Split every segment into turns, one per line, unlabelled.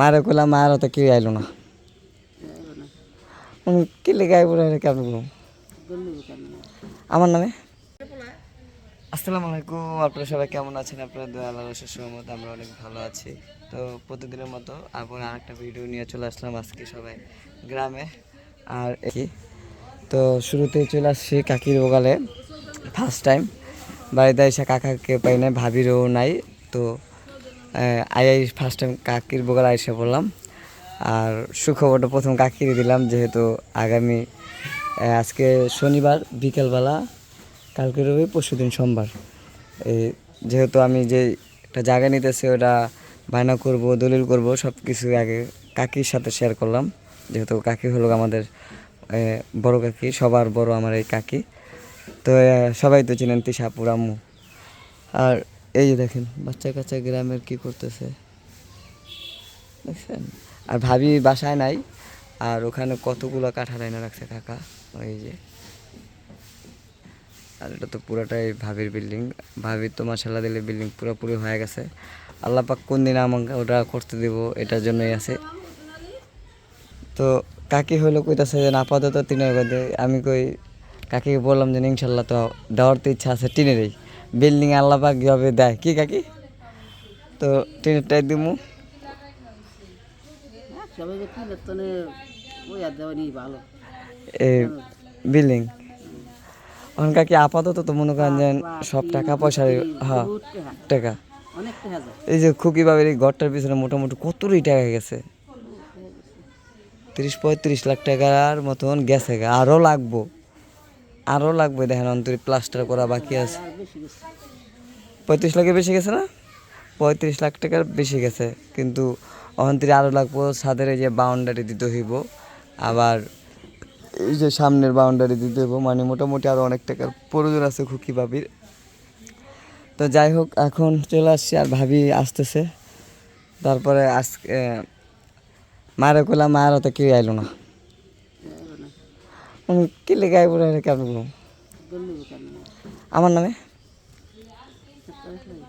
মারে কইলাম মারও তো কেউ আইলো না। উম, কি লেগে আইব কেমন বলুন আমার নামে? আসসালামু আলাইকুম আপনারা সবাই কেমন আছেন? আপনারা দোয়া আল্লাহ রসের সহমত আমরা অনেক ভালো আছি। তো প্রতিদিনের মতো আবার আরেকটা ভিডিও নিয়ে চলে আসলাম আজকে সবাই গ্রামে। আর কি? তো শুরুতেই চলে আসছি কাকির বগালে ফার্স্ট টাইম বাড়িতে এসে কাকাকে পাই নাই ভাবিরও নাই। তো আই আই ফার্স্ট টাইম কাকির বগালে এসে পড়লাম। আর সুখবরটা প্রথম কাকিরে দিলাম, যেহেতু আগামী আজকে শনিবার, বিকেলবেলা, কালকে রবি, পরশু দিন সোমবার। এই যেহেতু আমি যে একটা জায়গা নিতেছি, ওটা বায়না করব, দলিল করব সব কিছু আগে কাকির সাথে শেয়ার করলাম। যেহেতু কাকি হলো আমাদের বড় কাকি, সবার বড় আমার এই কাকি। তো সবাই তো চিনেন তিশাপুর আম্মু আর এই যে দেখেন, বাচ্চা কাচ্চা গ্রামের কি করতেছে। দেখছেন? আর ভাবি বাসায় নাই, আর ওখানে কতগুলো কাঁঠাল এনে রাখছে কাকা, ওই যে। আর এটা তো পুরোটাই ভাবির বিল্ডিং। ভাবির তো মাসাল্লাহ দিলে বিল্ডিং পুরোপুরি হয়ে গেছে। আল্লাহ পাক কোন দিন আমাকে ওটা করতে দেব, এটার জন্যই আছে। তো কাকি হলো কইতাছে যে আপাতত টিনের মধ্যে আমি কই, কাকিকে বললাম যে ইনশাল্লাহ তো দেওয়ার তো ইচ্ছা আছে টিনেরই বিল্ডিং আল্লাহ পাক কীভাবে দেয়? কি কাকি? তো টিনেরটাই দিমু। বিল্ডিং। এখন কাকি আপাতত তো মনে করেন যে সব টাকা পয়সা হ্যাঁ
টাকা।
এই যে খুকি বাবের এই ঘরটার পিছনে মোটামুটি কতই টাকা গেছে? তিরিশ পঁয়ত্রিশ লাখ টাকার মতন গেছে। আরও লাগবো। আরও লাগবে দেখেন, অন্তরে প্লাস্টার করা বাকি আছে। পঁয়ত্রিশ লাখের বেশি গেছে না? পঁয়ত্রিশ লাখ টাকার বেশি গেছে, কিন্তু অন্তরে আরও লাগবো, ছাদের এই যে বাউন্ডারি দিতে হইব, আবার এই যে সামনের বাউন্ডারি দিতে হইব মানে মোটামুটি আরও অনেক টাকার প্রয়োজন আছে খুকি ভাবির। তো যাই হোক, এখন চলে আসছি, আর ভাবি আসতেছে। তারপরে আজকে মারে কইলাম মারও তো কেউ আইলো না। উম, কি লেগে আইব না কেমন বলুন আমার নামে?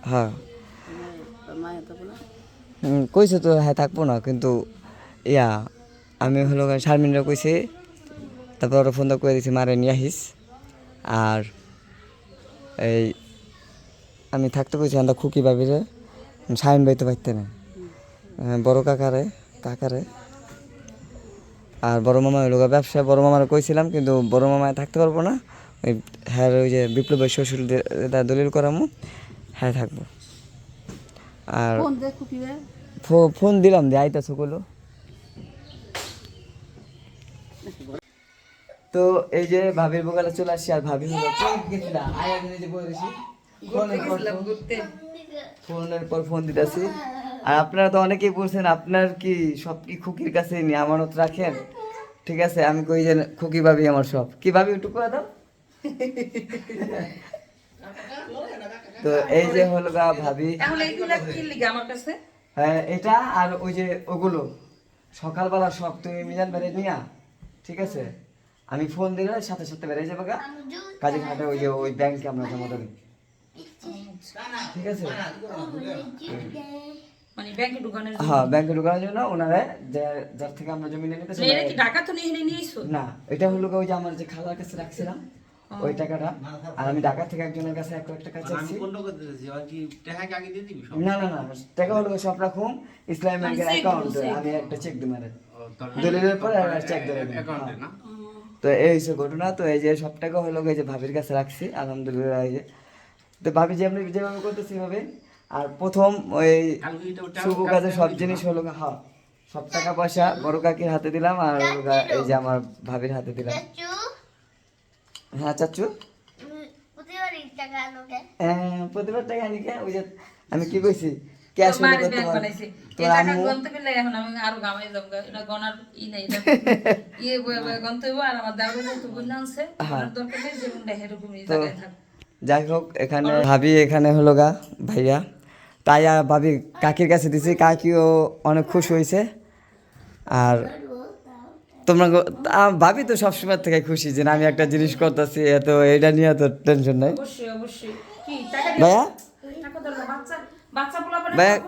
হ্যাঁ। কইছে তো হ্যাঁ থাকব না কিন্তু ইয়া আমি হলো শারমিনরা কইছি তারপর ওরা ফোন করে দিছি মারে নিয়ে আহিস। আর এই আমি থাকতে কইছি আমরা খুকি ভাবিরে শারমিন ভাই তো পাইতে না আহ, বড় কাকারে কাকারে। আর বড় মামা হইল গা ব্যবসা বড় মামারে কইছিলাম কিন্তু বড় মামায় থাকতে পারব না। ওই হ্যাঁ ওই যে বিপ্লবের শ্বশুর দলিল করামু হ্যাঁ থাকব। আর
ফোন
দিলাম যে আইতাছো কইলো। তো এই যে ভাবির বগালে চলে আসছি আর ভাবি ফোনের পর ফোন দিতেছি। আর আপনারা তো অনেকেই বলছেন আপনার কি সব কি খুকির কাছে নি আমানত রাখেন? ঠিক আছে আমি কই যে খুকি ভাবি আমার সব। কি ভাবি একটু করে দাও। তো এই যে হলো গা ভাবি।
তাহলে এগুলা কি লিগে আমার কাছে?
হ্যাঁ এটা আর ওই যে ওগুলো। সকালবেলা সব তুমি মিজান বেড়ে নিয়া ঠিক আছে? আমি ফোন দিলে সাথে সাথে বেড়ে যাবে গা। কাজে খাটে ওই যে ওই ব্যাংকে আমরা জমা দেবো। ঠিক আছে?
মানে ব্যাংকে ঢুকানোর জন্য।
হ্যাঁ ব্যাংকে ঢোকানোর জন্য ওনারা যার থেকে আমরা জমি নিয়ে নিতে
এটা কি টাকা তো নিয়ে নিয়ে নিয়েছো?
না এটা হলো ওই যে আমার যে খালার কাছে রাখছিলাম ওই টাকাটা। আর আমি ঢাকা থেকে একজনের কাছে এক লাখ টাকা চাইছি। না না না টাকা হলো সব রাখুন ইসলাম ব্যাংকের অ্যাকাউন্ট আমি একটা চেক দিই মারে দলিলের পরে চেক ধরে। তো এই হচ্ছে ঘটনা তো এই যে সব টাকা হলো এই যে ভাবির কাছে রাখছি আলহামদুলিল্লাহ এই যে। তো ভাবি যে আপনি যেভাবে করতেছি ভাবে আর প্রথম ওই শুভ কাজে সব জিনিস হলো হ্যাঁ সব টাকা পয়সা বড় কাকির হাতে দিলাম আর এই যে আমার ভাবির হাতে দিলাম। হ্যাঁ চাচু? হ্যাঁ, প্রতিবার টাকা আনি কে? ওই যে আমি কি কইছি? ক্যাশ
গন্তে পেলে এখন আমি আরও গামাই যাব এটা গনার ই নাই এটা ইয়ে বয়ে আর আমার তো দরকার নেই জায়গায় থাক।
যাই হোক এখানে ভাবি এখানে হলো গা ভাইয়া। তাই আর ভাবি কাকির কাছে দিছি। কাকিও অনেক খুশি হয়েছে। আর তোমরা ভাবি তো সবসময় থেকে খুশি যে আমি একটা জিনিস করতেছি এত এটা নিয়ে তো টেনশন নাই। ভাইয়া?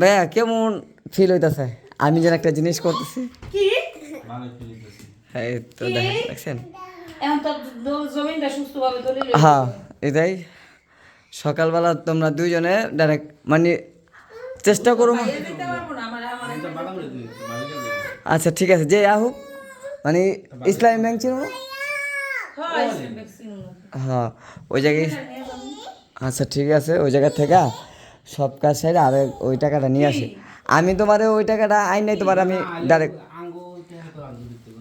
ভাইয়া- কেমন ফিল হইতাছে? আমি যেন একটা জিনিস করতেছি। হ্যাঁ এই তো দেখেন দেখছেন?
এখন তো জমিনটা সুস্থভাবে দলিল
হ্যাঁ এটাই। সকালবেলা তোমরা দুইজনে ডাইরেক্ট মানে চেষ্টা করো। আচ্ছা ঠিক আছে যে হোক মানে ইসলামী ব্যাংক ছিল না?
হ্যাঁ
ওই জায়গায় আচ্ছা ঠিক আছে ওই জায়গা থেকে সব কাজ সাইড আর ওই টাকাটা নিয়ে আসি। আমি তোমারে ওই টাকাটা আইন নাই তোমার আমি ডাইরেক্ট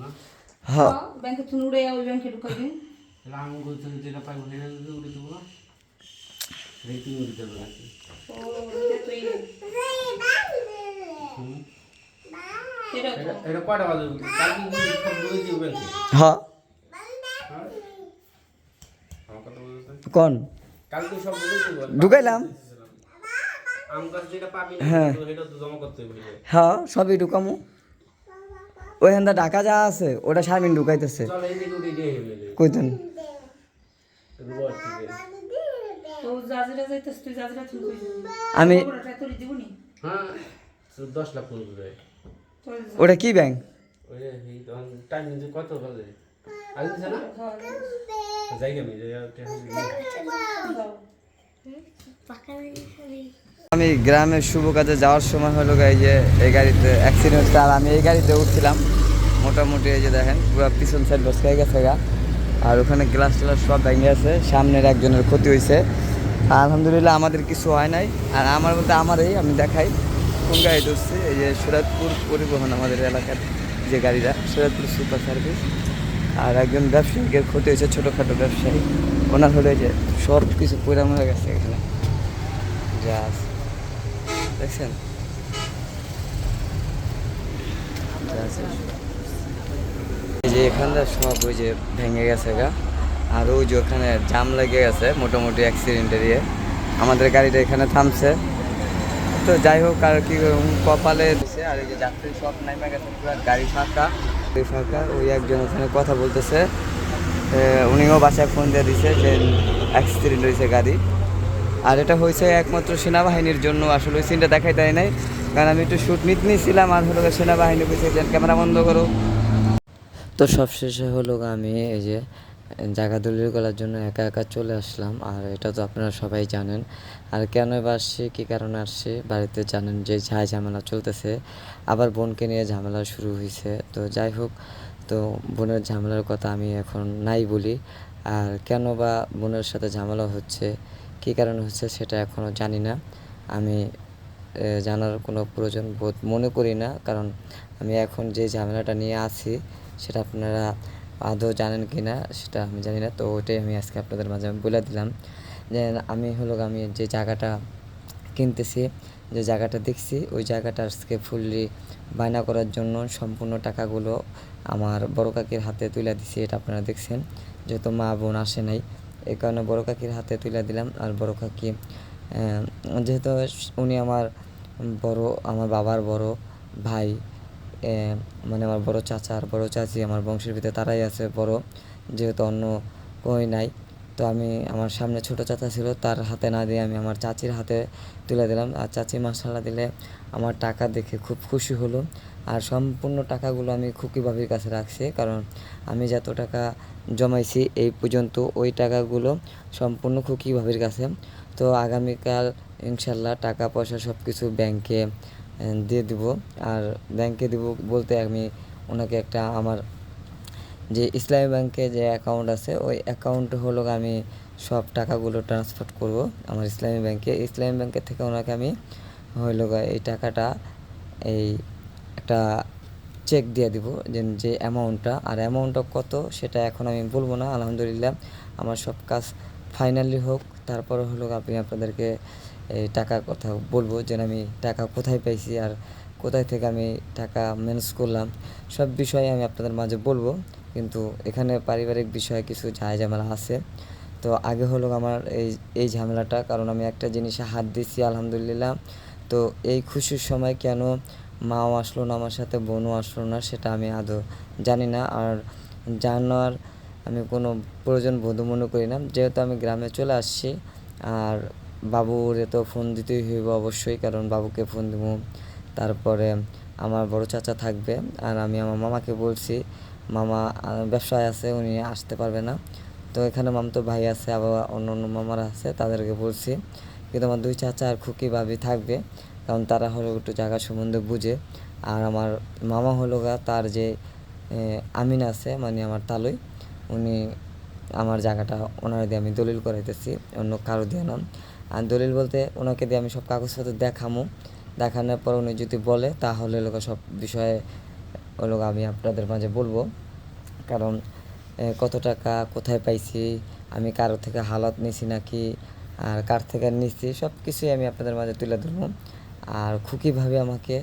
না।
হ্যাঁ।
ব্যাংকে তুমি উড়ে ওই ব্যাংকে
তাহলে আঙ্গুল থেকে যেটা পাই ওটা উড়ে দেবো না। রেটিং উড়ে দেবো নাকি
ও এটা তো ইয়ে। এটা
কয়টা বাজে কালকে কি সব বলে দিও ব্যাংকে।
হ্যাঁ। কোন?
কালকে সব বলে? দিও
ঢুকাইলাম।
আম গাছ যেটা পাবি না
হ্যাঁ।
সেটা তো জমা করতে হবে
হ্যাঁ সবই ঢুকামু। ওইখানটা ঢাকা যা আছে ওটা শারমিন ঢুকাইতেছে। কইতেন। আমি
ওটা
হ্যাঁ তো দশ লাখ পড়বে
চল
ওটা কি ব্যাংক?
কত বাজে আজ না? যাই আমি।
আমি গ্রামের শুভ কাজে যাওয়ার সময় হলো এই যে এই গাড়িতে অ্যাক্সিডেন্ট আর আমি এই গাড়িতে উঠছিলাম। মোটামুটি এই যে দেখেন, পুরো পিছন সাইড বসে গেছে গা। আর ওখানে গ্লাস ট্লাস সব ভেঙে আছে। সামনের একজনের ক্ষতি হয়েছে আলহামদুলিল্লাহ আমাদের কিছু হয় নাই। আর আমার মধ্যে আমারই, আমি দেখাই। কোন গাড়ি ধরছি? এই যে সুরাতপুর পরিবহন আমাদের এলাকার যে গাড়িটা, সুরাতপুর সুপার সার্ভিস। আর একজন ব্যবসায়ীকের ক্ষতি হয়েছে, ছোটোখাটো ব্যবসায়ী। ওনার হলে যে, সব কিছু পরিণাম হয়ে গেছে এখানে। যা। দেখছেন এই যে এখানটা সব ওই যে ভেঙে গেছে গা। আর ওই যে ওখানে জাম লেগে গেছে মোটামুটি অ্যাক্সিডেন্টের ইয়ে। আমাদের গাড়িটা এখানে থামছে। তো যাই হোক, আর কি কপালে আর এই যে যাত্রী সব নাইমা গেছে, পুরো গাড়ি ফাঁকা। গাড়ি ফাঁকা, ওই একজন ওখানে কথা বলতেছে। উনিও বাসায় ফোন দিয়ে দিছে যে অ্যাক্সিডেন্ট হয়েছে গাড়ি। আর এটা হয়েছে একমাত্র সেনাবাহিনীর জন্য, আসলে ওই সিনটা দেখাই দেয় নাই। কারণ আমি একটু শ্যুট নিতে নিয়েছিলাম আর হলো সেনাবাহিনী বলছে ক্যামেরা বন্ধ করো। তো সবশেষে হলো আমি এই যে জায়গা দলিল করার জন্য একা একা চলে আসলাম। আর এটা তো আপনারা সবাই জানেন। আর কেন বা আসছি, কী কারণে আসছি, বাড়িতে জানেন যে ঝাই ঝামেলা চলতেছে। আবার বোনকে নিয়ে ঝামেলা শুরু হয়েছে। তো যাই হোক, তো বোনের ঝামেলার কথা আমি এখন নাই বলি। আর কেন বা বোনের সাথে ঝামেলা হচ্ছে কী কারণে হচ্ছে সেটা এখনও জানি না। আমি জানার কোনো প্রয়োজন বোধ মনে করি না, কারণ আমি এখন যে ঝামেলাটা নিয়ে আছি, সেটা আপনারা আদৌ জানেন কি না, সেটা আমি জানি না। তো ওটাই আমি আজকে আপনাদের মাঝে আমি বলে দিলাম। যে আমি হলো আমি যে জায়গাটা কিনতেছি, যে জায়গাটা দেখছি, ওই জায়গাটা আজকে ফুললি বায়না করার জন্য সম্পূর্ণ টাকাগুলো আমার বড় কাকির হাতে তুলে দিছি, এটা আপনারা দেখছেন। যেহেতু মা বোন আসে নাই এই কারণে বড় কাকির হাতে তুলে দিলাম আর বড় কাকি যেহেতু উনি আমার বড়, আমার বাবার বড় ভাই মানে আমার বড় চাচা আর বড় চাচি আমার বংশের ভিতরে তারাই আছে বড়, যেহেতু অন্য কই নাই। তো আমি আমার সামনে ছোট চাচা ছিল, তার হাতে না দিয়ে আমি আমার চাচির হাতে তুলে দিলাম। আর চাচি মাসাল্লাহ দিলে আমার টাকা দেখে খুব খুশি হলো। আর সম্পূর্ণ টাকাগুলো আমি খুকি ভাবির কাছে রাখছি, কারণ আমি যত টাকা জমাইছি এই পর্যন্ত ওই টাকাগুলো সম্পূর্ণ খুকি ভাবির কাছে। তো আগামীকাল ইনশাল্লাহ টাকা পয়সা সব কিছু ব্যাংকে দিয়ে দিব। আর ব্যাংকে দিব বলতে আমি ওনাকে একটা আমার যে ইসলামী ব্যাংকে যে অ্যাকাউন্ট আছে, ওই অ্যাকাউন্টে হলো আমি সব টাকাগুলো ট্রান্সফার করব আমার ইসলামী ব্যাংকে। ইসলামী ব্যাংকের থেকে ওনাকে আমি হইল এই টাকাটা, এই একটা চেক দিয়ে দিব যে অ্যামাউন্টটা আর অ্যামাউন্টটা কত সেটা এখন আমি বলব না, আলহামদুলিল্লাহ। আমার সব কাজ ফাইনালি হোক, তারপরে হলো আমি আপনাদেরকে এই টাকার কথা বলব যে, আমি টাকা কোথায় পাইছি আর কোথায় থেকে আমি টাকা ম্যানেজ করলাম। সব বিষয়ে আমি আপনাদের মাঝে বলব। কিন্তু এখানে পারিবারিক বিষয়ে কিছু ঝাই ঝামেলা আছে। তো আগে হলো আমার এই এই ঝামেলাটা, কারণ আমি একটা জিনিসে হাত দিছি, আলহামদুলিল্লাহ। তো এই খুশির সময় কেন মাও আসলো না, আমার সাথে বোনও আসলো না, সেটা আমি আদৌ জানি না। আর জানার আমি কোনো প্রয়োজন বোধ মনে করি না। যেহেতু আমি গ্রামে চলে আসছি, আর বাবুরে তো ফোন দিতেই হইব অবশ্যই, কারণ বাবুকে ফোন দেবো। তারপরে আমার বড় চাচা থাকবে, আর আমি আমার মামাকে বলছি মামা ব্যবসায় আছে, উনি আসতে পারবে না। তো এখানে মামতো ভাই আছে, আবার অন্য অন্য মামারা আছে, তাদেরকে বলছি কিন্তু আমার দুই চাচা আর খুকি ভাবি থাকবে, কারণ তারা হলো একটু জায়গা সম্বন্ধে বুঝে। আর আমার মামা হলো গা তার যে আমিন আছে মানে আমার তালুই, উনি আমার জায়গাটা ওনার দিয়ে আমি দলিল করাইতেছি, অন্য কারও দিয়ে না। আর দলিল বলতে ওনাকে দিয়ে আমি সব কাগজপত্র দেখামো। দেখানোর পর উনি যদি বলে, তাহলে লোক সব বিষয়ে ওগুলো আমি আপনাদের মাঝে বলব। কারণ কত টাকা কোথায় পাইছি, আমি কারও থেকে হালত নিছি নাকি, আর কার থেকে নিচ্ছি সব কিছুই আমি আপনাদের মাঝে তুলে ধরবো। আর খুকিভাবে আমাকে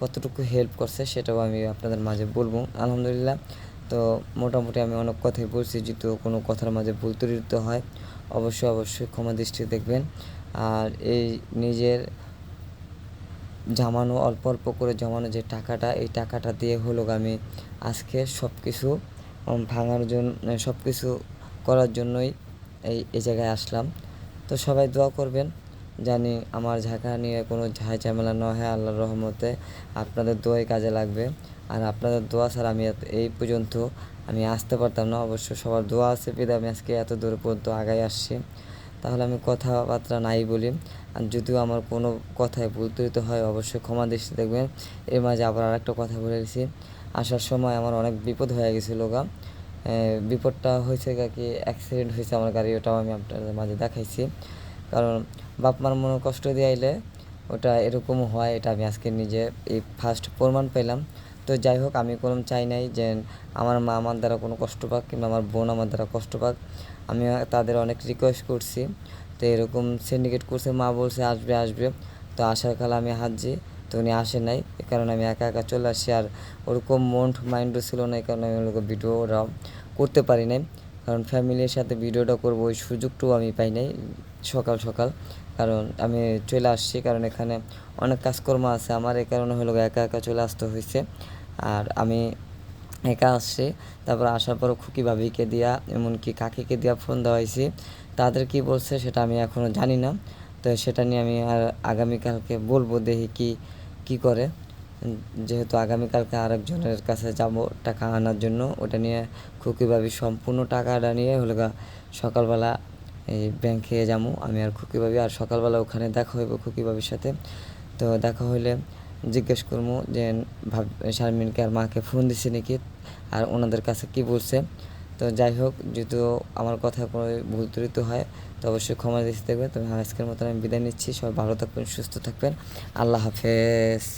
কতটুকু হেল্প করছে সেটাও আমি আপনাদের মাঝে বলব। আলহামদুলিল্লাহ, তো মোটামুটি আমি অনেক কথাই বলছি, যেহেতু কোনো কথার মাঝে ভুল ত্রুটি হয়, অবশ্যই অবশ্যই ক্ষমা দৃষ্টি দেখবেন। আর এই নিজের জমানো, অল্প অল্প করে জমানো যে টাকাটা, এই টাকাটা দিয়ে হলো আমি আজকে সব কিছু ভাঙার জন্য সব কিছু করার জন্যই এই এই জায়গায় আসলাম। তো সবাই দোয়া করবেন, জানি আমার ঝাঁকা নিয়ে কোনো ঝাই ঝামেলা না হয়, আল্লাহর রহমতে আপনাদের দোয়াই কাজে লাগবে। আর আপনাদের দোয়া ছাড়া আমি এই পর্যন্ত আমি আসতে পারতাম না, অবশ্য সবার দোয়া আছে বিধে আমি আজকে এত দূর পর্যন্ত আগাই আসছি। তাহলে আমি কথাবার্তা নাই বলি। আর যদিও আমার কোনো কথায় ভুল হয়, অবশ্যই ক্ষমা দৃষ্টি দেখবেন। এর মাঝে আবার আর একটা কথা বলে দিছি। আসার সময় আমার অনেক বিপদ হয়ে গেছিল গা। বিপদটা হয়েছে কি অ্যাক্সিডেন্ট হয়েছে আমার গাড়ি, ওটাও আমি আপনাদের মাঝে দেখাইছি। কারণ বাপ মার মনে কষ্ট দিয়ে আইলে ওটা এরকম হয়, এটা আমি আজকে নিজে এই ফার্স্ট প্রমাণ পেলাম। তো যাই হোক, আমি কোনো চাই নাই যে আমার মা আমার দ্বারা কোনো কষ্ট পাক কিংবা আমার বোন আমার দ্বারা কষ্ট পাক। আমি তাদের অনেক রিকোয়েস্ট করছি। তো এরকম সিন্ডিকেট করছে, মা বলছে, আসবে আসবে। তো আসার কালে আমি হাজি তো উনি আসে নাই। এ কারণে আমি একা একা চলে আসি। আর ওরকম মন মাইন্ডও ছিল না এই কারণে আমি ওরকম ভিডিওটা করতে পারি নাই। কারণ ফ্যামিলির সাথে ভিডিওটা করব, ওই সুযোগটাও আমি পাই নাই সকাল সকাল। কারণ আমি চলে আসছি, কারণ এখানে অনেক কাজকর্ম আছে। আমার এই কারণে হলো একা একা চলে আসতে হয়েছে আর আমি একা আসছি। তারপর আসার পর খুকি ভাবিকে দিয়া, এমনকি কাকিকে দিয়া ফোন দেওয়া হয়েছি। তাদের কি বলছে সেটা আমি এখনও জানি না। তো সেটা নিয়ে আমি আর আগামীকালকে বলব দেখি কি কি করে। যেহেতু আগামীকালকে আরেকজনের কাছে যাব টাকা আনার জন্য, ওটা নিয়ে খুকি ভাবি সম্পূর্ণ টাকাটা নিয়ে হলো সকালবেলা এই ব্যাংকে যাব। আমি আর খুকি ভাবি, আর সকালবেলা ওখানে দেখা হইব খুকি ভাবির সাথে। তো দেখা হইলে জিজ্ঞেস করব যে শারমিনকে আর মাকে ফোন দিছে নাকি? আর ওনাদের কাছে কি বলছে? তো যাই হোক যেহেতু আমার কথা কোনো ভুল ত্রুটি হয়, তো অবশ্যই ক্ষমা দিতে থাকবে তবে আজকের মতন আমি বিদায় নিচ্ছি। সবাই ভালো থাকবেন, সুস্থ থাকবেন। আল্লাহ হাফেজ।